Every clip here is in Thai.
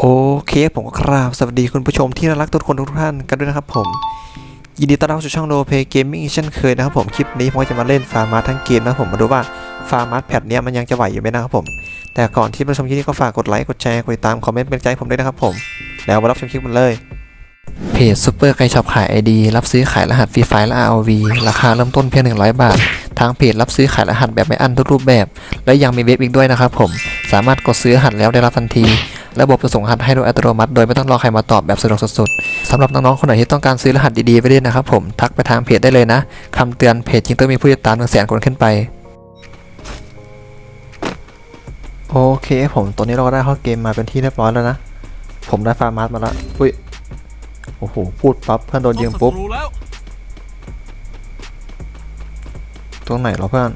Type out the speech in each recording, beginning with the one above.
โอเคผมก็ครับ สวัสดีคุณผู้ชมที่น่ารักทุกคนทุกท่านกันด้วยนะครับผม ยินดีต้อนรับสู่ช่องโ p เพย์เกมมิ่งเช่นเคยนะครับผม คลิปนี้ผมก็จะมาเล่นฟาร์มาทั้งเกมนะผมมาดูว่าฟาร์มาแพทเนี้ยมันยังจะไหวอยู่ไหมนะครับผม แต่ก่อนที่จะชมคลิปนี้ก็ฝากกดไลค์ กดแชร์ กดติดตาม คอมเมนต์เป็นใจผมด้วยนะครับผม แล้วมารับชมคลิปกันเลย เพจซูเปอร์ไกช็อปขาย ID รับซื้อขายรหัสฟรีไฟล์และ ROV ราคาเริ่มต้นเพียง 100 บาท ทางเพจรับซื้อขายรหัสแบบไม่อั้นทุกรูปแบบ และยังมีเว็บอีกด้วยนะครับผม สามารถกดซื้อรหัสแล้วได้รับทันที ระบบจะส่งรหัสให้โดยอัตโนมัติ โดยไม่ต้องรอใครมาตอบแบบสะดวกสุดๆสำหรับน้องๆคนไหนที่ต้องการซื้อรหัสดีๆไปเล่นนะครับผมทักไปทางเพจได้เลยนะคำเตือนเพจจริงต้องมีผู้ติดตามหนึ่งแสนคนขึ้นไปโอเคผมตอนนี้เราก็ได้เข้าเกมมาเป็นที่เรียบร้อยแล้วนะ ผมได้ฟาร์มาร์มาแล้วอุ้ยโอ้โหพูดปั๊บเพื่อนโดนยิงปุ๊บตรงไหนเหรอเพื่อน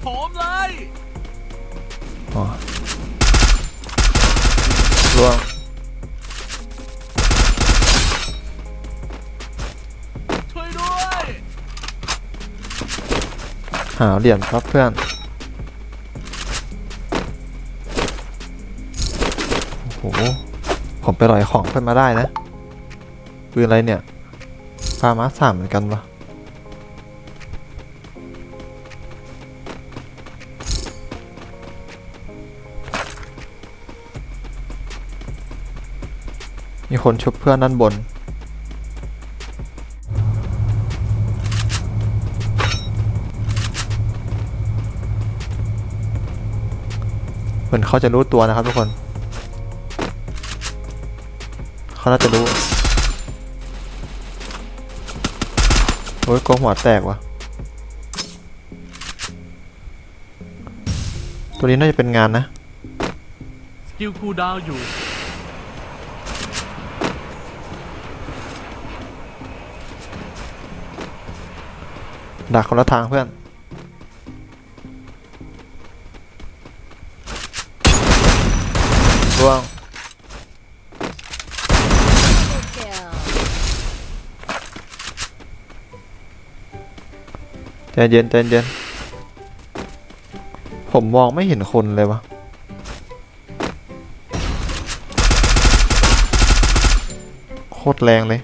โถมเลยอ๋อ หาเหรียญครับเพื่อนโอ้โหผมไปลอยของเพื่อนมาได้นะปืนอะไรเนี่ยฟาร์มาสามเหมือนกันปะมีคนชุบเพื่อนด้านบน เหมือนเขาจะรู้ตัวนะครับทุกคน เขาน่าจะรู้ โอ้ยกองหัวแตกว่ะตัวนี้น่าจะเป็นงานนะ สกิลคูลดาวน์อยู่ ดักคนละทางเพื่อน ร่วงใจเย็นใจเย็นผมมองไม่เห็นคนเลยวะโคตรแรงเลย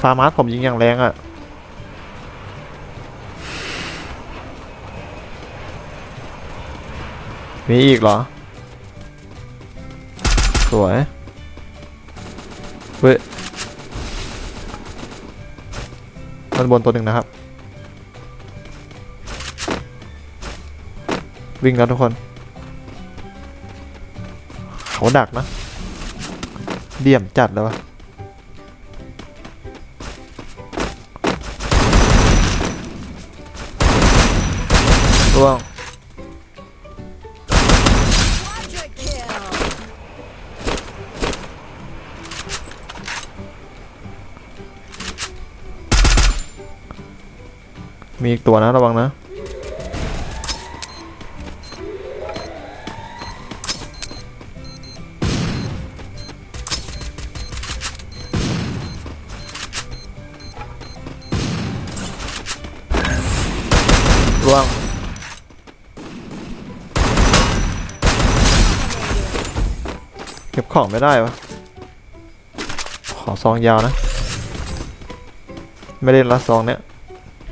ฟาร์มาสผมยิงอย่างแรงอะ่ะมีอีกเหรอ สวยเว้ยมันบนตัวหนึ่งนะครับ วิ่งแล้วทุกคน เขาดักนะ เดี่ยมจัดเลยวะ ร่วงมีอีกตัวนะระวังนะ ของไม่ได้วะขอซองยาวนะ ไม่ได้ละซองเนี้ย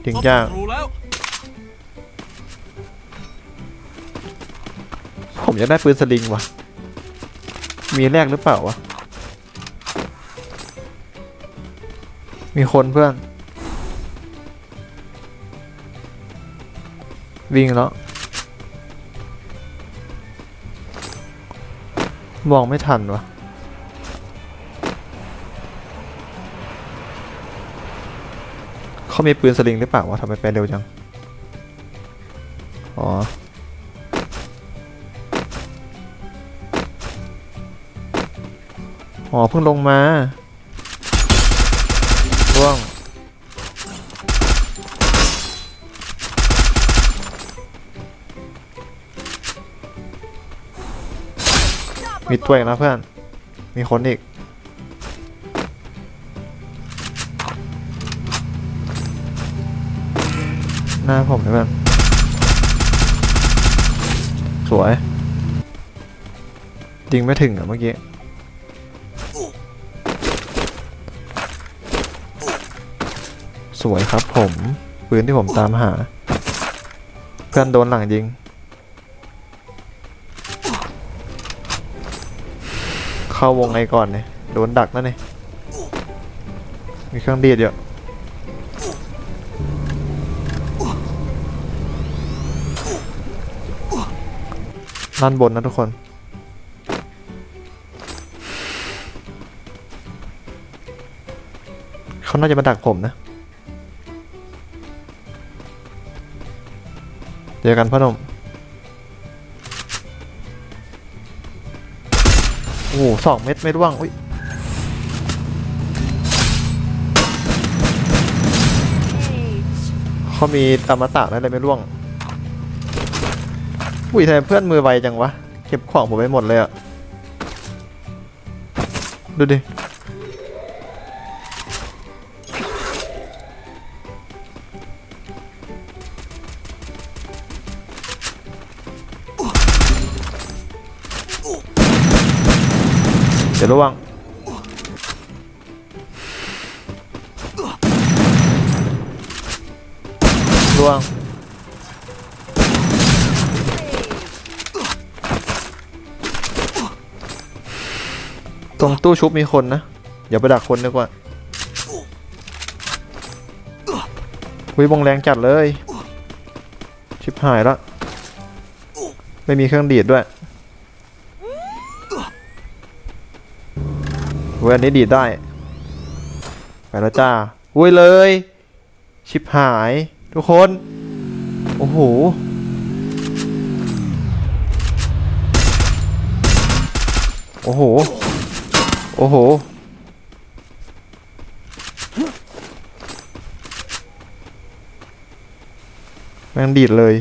ยิงยากศัตรูแล้วผมอยากได้ปืนสลิงว่ะมีแรกหรือเปล่าวะ มีคนเพื่อน วิ่งแล้ว มองไม่ทันวะเขามีปืนสลิงหรือเปล่าวะทำไมไปเร็วจัง อ๋ออ๋อเพิ่งลงมา มีตัวอีกนะเพื่อน มีคนอีก หน้าผมเลยเพื่อน สวยยิงไม่ถึงอะเมื่อกี้ สวยครับผม ปืนที่ผมตามหา เพื่อนโดนหลังยิง เข้าวงในก่อนเนี่ยโดนดักนั่นนี่มีเครื่องดีดอยู่ด้านบนนะทุกคน เขาน่าจะมาดักผมนะ เจอกันพ่อหนุ่ม อ้โหสองเม็ดไม่ร่วงอุ้ยเขามีอมตะอะไรไม่ร่วง อุ้ยทำไมเพื่อนมือไวจังวะ เก็บของผมไปหมดเลยอะดูดิ เดี๋ยวระวังร่วง ตรงตู้ชุบมีคนนะ อย่าไปดักคนดีกว่าวิบงแรงจัดเลย ชิบหายแล้วไม่มีเครื่องดีดด้วย ว้ยอันนี้ดีดได้ ไปแล้วจ้าอุ้ยเลย ชิบหาย ทุกคน โอ้โห โอ้โห โอ้โห แม่งดีดเลย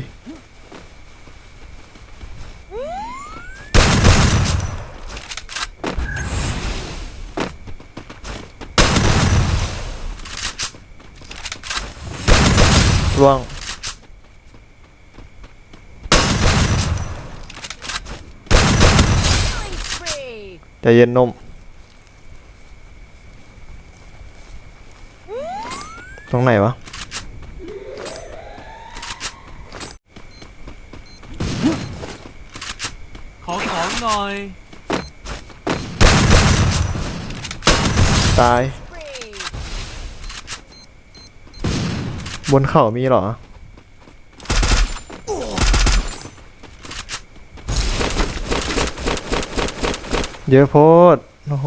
ใจเย็นนมตรงไหนวะขอของหน่อย ตาย Spree. บนเขามีเหรอ เยอะโพดโอ้โห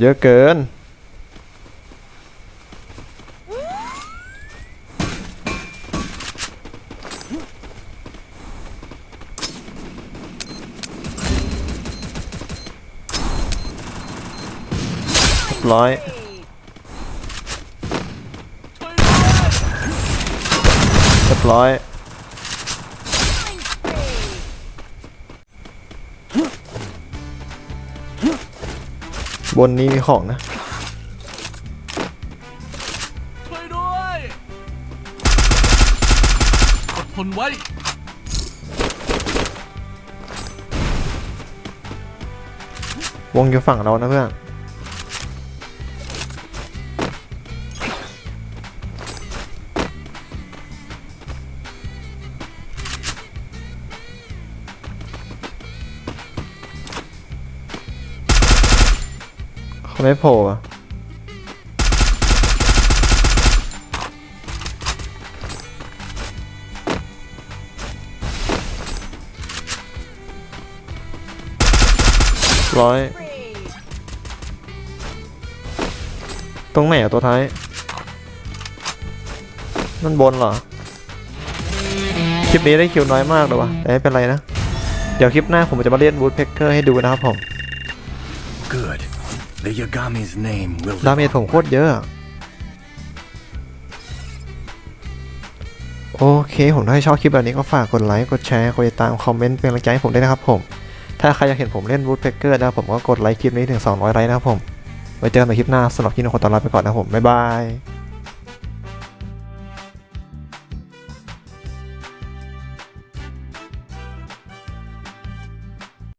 เยอะเกิน ร้อย Spree. ช่วยด้วยเรียบร้อย บนนี้มีของนะช่วยด้วยอดทนไว้ วงอยู่ฝั่งเรานะเพื่อน เขาไม่โผล่อะร้อย ตรงไหนอะตัวท้าย นั่นบนเหรอ คลิปนี้ได้คิวน้อยมากเลยวะแต่ไม่เป็นไรนะ เดี๋ยวคลิปหน้าผมจะมาเล่นวูดเพกเกอร์ให้ดูนะครับผม Good. ดา live เมจ on ผมโคตรเยอะอะ โอเค ผมถ้าชอบคลิปแบบนี้ก็ฝากกดไลค์ กดแชร์ กดติดตาม คอมเมนต์เป็นกำลังใจให้ผมด้วยนะครับผม ถ้าใครอยากเห็นผมเล่น Woodpecker นะครับผมก็กดไลค์คลิปนี้ถึง 200 ไลค์นะครับผม ไว้เจอกันใหม่คลิปหน้าสำหรับที่นี่ขอตัวลาไปก่อนนะครับผม บ๊ายบาย